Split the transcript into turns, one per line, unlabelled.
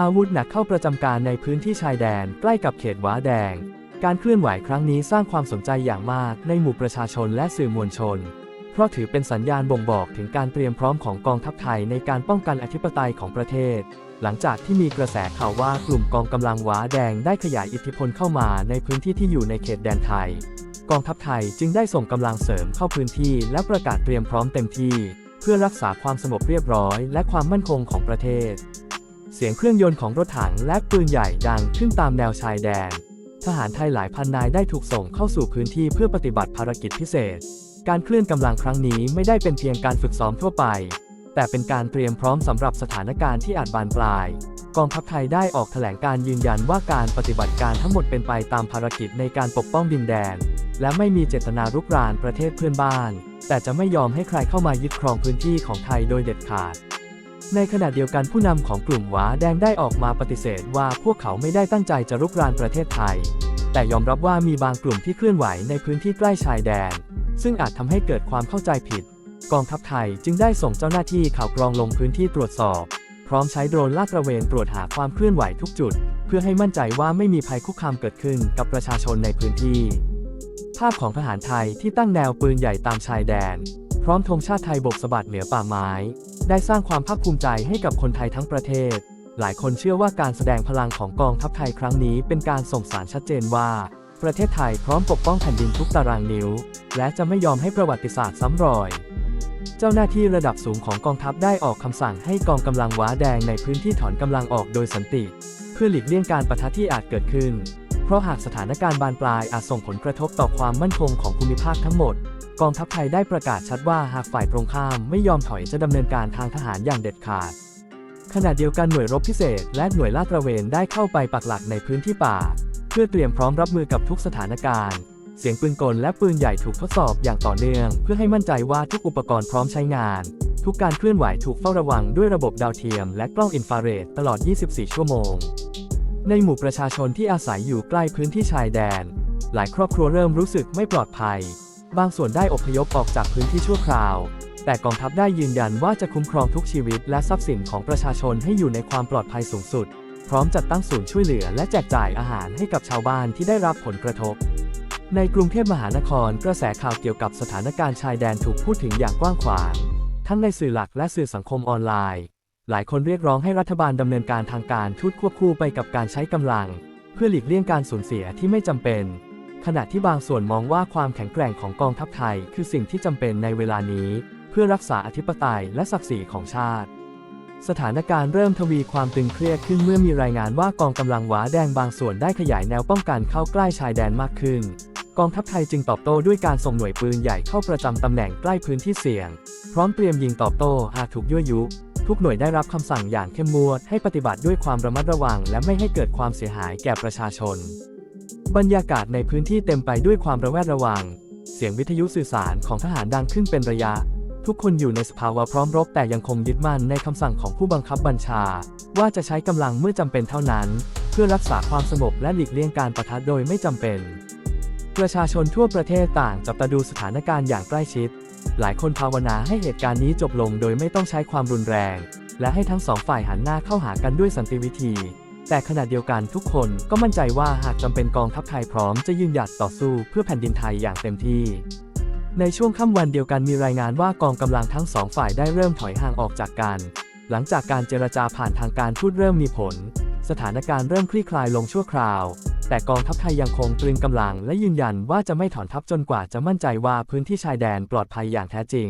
อาวุธหนักเข้าประจำการในพื้นที่ชายแดนใกล้กับเขตว้าแดง การเคลื่อนไหวครั้งนี้สร้างความสนใจอย่างมากในหมู่ประชาชนและสื่อมวลชน เพราะถือเป็นสัญญาณบ่งบอกถึงการเตรียมพร้อมของกองทัพไทยในการป้องกันอธิปไตยของประเทศ หลังจากที่มีกระแสข่าวว่ากลุ่มกองกำลังว้าแดงได้ขยายอิทธิพลเข้ามาในพื้นที่ที่อยู่ในเขตแดนไทย กองทัพไทยจึงได้ส่งกำลังเสริมเข้าพื้นที่ และประกาศเตรียมพร้อมเต็มที่ เพื่อรักษาความสงบเรียบร้อย และความมั่นคงของประเทศ เสียงเครื่องยนต์ของรถถังและปืนใหญ่ดังขึ้นตามแนวชายแดน ทหารไทยหลายพันนายได้ถูกส่งเข้าสู่พื้นที่เพื่อปฏิบัติภารกิจพิเศษ การเคลื่อนกำลังครั้งนี้ไม่ได้เป็นเพียงการฝึกซ้อมทั่วไป แต่เป็นการเตรียมพร้อมสำหรับสถานการณ์ที่อาจบานปลาย กองทัพไทยได้ออกแถลงการยืนยันว่าการปฏิบัติการทั้งหมดเป็นไปตามภารกิจในการปกป้องดินแดน และไม่มีเจตนารุกรานประเทศเพื่อนบ้าน แต่จะไม่ยอมให้ใครเข้ามายึดครองพื้นที่ของไทยโดยเด็ดขาด ในขณะเดียวกันผู้นำของกลุ่มหวาแดงได้ออกมาปฏิเสธว่าพวกเขาไม่ได้ตั้งใจจะรุกรานประเทศไทย แต่ยอมรับว่ามีบางกลุ่มที่เคลื่อนไหวในพื้นที่ใกล้ชายแดน ซึ่งอาจทำให้เกิดความเข้าใจผิด กองทัพไทยจึงได้ส่งเจ้าหน้าที่ข่าวกรองลงพื้นที่ตรวจสอบ พร้อมใช้โดรนลาดตระเวนตรวจหาความเคลื่อนไหวทุกจุด เพื่อให้มั่นใจว่าไม่มีภัยคุกคามเกิดขึ้นกับประชาชนในพื้นที่ ภาพของทหารไทยที่ตั้งแนวปืนใหญ่ตามชายแดน พร้อมธงชาติไทยโบกสะบัดเหนือป่าไม้ ได้สร้างความภาคภูมิใจให้กับคนไทยทั้งประเทศ หลายคนเชื่อว่าการแสดงพลังของกองทัพไทยครั้งนี้เป็นการส่งสารชัดเจนว่า ประเทศไทยพร้อมปกป้องแผ่นดินทุกตารางนิ้ว และจะไม่ยอมให้ประวัติศาสตร์ซ้ำรอยเจ้าหน้าที่ระดับสูงของกองทัพได้ออกคำสั่งให้กองกำลังว้าแดงในพื้นที่ถอนกำลังออกโดยสันติ เพื่อหลีกเลี่ยงการประทะที่อาจเกิดขึ้น เพราะหากสถานการณ์บานปลายอาจส่งผลกระทบต่อความมั่นคงของภูมิภาคทั้งหมด กองทัพไทยได้ประกาศชัดว่าหากฝ่ายตรงข้ามไม่ยอมถอยจะดำเนินการทางทหารอย่างเด็ดขาด ขณะเดียวกันหน่วยรบพิเศษ และหน่วยลาดตระเวนได้เข้าไปปักหลักในพื้นที่ป่า เพื่อเตรียมพร้อมรับมือกับทุกสถานการณ์ เสียงปืนกลและปืนใหญ่ถูกทดสอบอย่างต่อเนื่อง เพื่อให้มั่นใจว่าทุกอุปกรณ์พร้อมใช้งาน ทุกการเคลื่อนไหวถูกเฝ้าระวังด้วยระบบดาวเทียม และกล้องอินฟราเรดตลอด 24 ชั่วโมง ในหมู่ประชาชนที่อาศัยอยู่ใกล้พื้นที่ชายแดน หลายครอบครัวเริ่มรู้สึกไม่ปลอดภัย บางส่วนได้อพยพออกจากพื้นที่ชั่วคราว แต่กองทัพได้ยืนยันว่าจะคุ้มครองทุกชีวิตและทรัพย์สินของประชาชนให้อยู่ในความปลอดภัยสูงสุด พร้อมจัดตั้งศูนย์ช่วยเหลือและแจกจ่ายอาหารให้กับชาวบ้านที่ได้รับผลกระทบ ในกรุงเทพมหานคร กระแสข่าวเกี่ยวกับสถานการณ์ชายแดนถูกพูดถึงอย่างกว้างขวาง ทั้งในสื่อหลักและสื่อสังคมออนไลน์ หลายคนเรียกร้องให้รัฐบาลดำเนินการทางการทูตควบคู่ไปกับการใช้กำลัง เพื่อหลีกเลี่ยงการสูญเสียที่ไม่จำเป็น ขณะที่บางส่วนมองว่าความแข็งแกร่งของกองทัพไทย คือสิ่งที่จำเป็นในเวลานี้ เพื่อรักษาอธิปไตยและศักดิ์ศรีของชาติ สถานการณ์เริ่มทวีความตึงเครียดขึ้นเมื่อมีรายงานว่ากองกำลังหวาแดงบางส่วนได้ขยายแนวป้องกันเข้าใกล้ชายแดนมากขึ้น กองทัพไทยจึงตอบโต้ด้วยการส่งหน่วยปืนใหญ่เข้าประจำตำแหน่งใกล้พื้นที่เสี่ยง พร้อมเตรียมยิงตอบโต้หากถูกยั่วยุ ทุกหน่วยได้รับคำสั่งอย่างเข้มงวดให้ปฏิบัติด้วยความระมัดระวัง และไม่ให้เกิดความเสียหายแก่ประชาชน บรรยากาศในพื้นที่เต็มไปด้วยความระแวดระวัง เสียงวิทยุสื่อสารของทหารดังขึ้นเป็นระยะ ทุกคนอยู่ในสภาวะพร้อมรบแต่ยังคงยึดมั่นในคำสั่งของผู้บังคับบัญชา ว่าจะใช้กำลังเมื่อจำเป็นเท่านั้น เพื่อรักษาความสงบและหลีกเลี่ยงการประทะโดยไม่จำเป็น ประชาชนทั่วประเทศต่างจับตาดูสถานการณ์อย่างใกล้ชิด หลายคนภาวนาให้เหตุการณ์นี้จบลงโดยไม่ต้องใช้ความรุนแรง และให้ทั้งสองฝ่ายหันหน้าเข้าหากันด้วยสันติวิธี แต่ขณะเดียวกันทุกคนก็มั่นใจว่าหากจำเป็นกองทัพไทยพร้อมจะยืนหยัดต่อสู้เพื่อแผ่นดินไทยอย่างเต็มที่ในช่วงค่ำวันเดียวกันมีรายงานว่ากองกำลังทั้งสองฝ่ายได้เริ่มถอยห่างออกจากกัน หลังจากการเจรจาผ่านทางการทูตเริ่มมีผล สถานการณ์เริ่มคลี่คลายลงชั่วคราว แต่กองทัพไทยยังคงตรึงกำลังและยืนยันว่าจะไม่ถอนทัพจนกว่าจะมั่นใจว่าพื้นที่ชายแดนปลอดภัยอย่างแท้จริง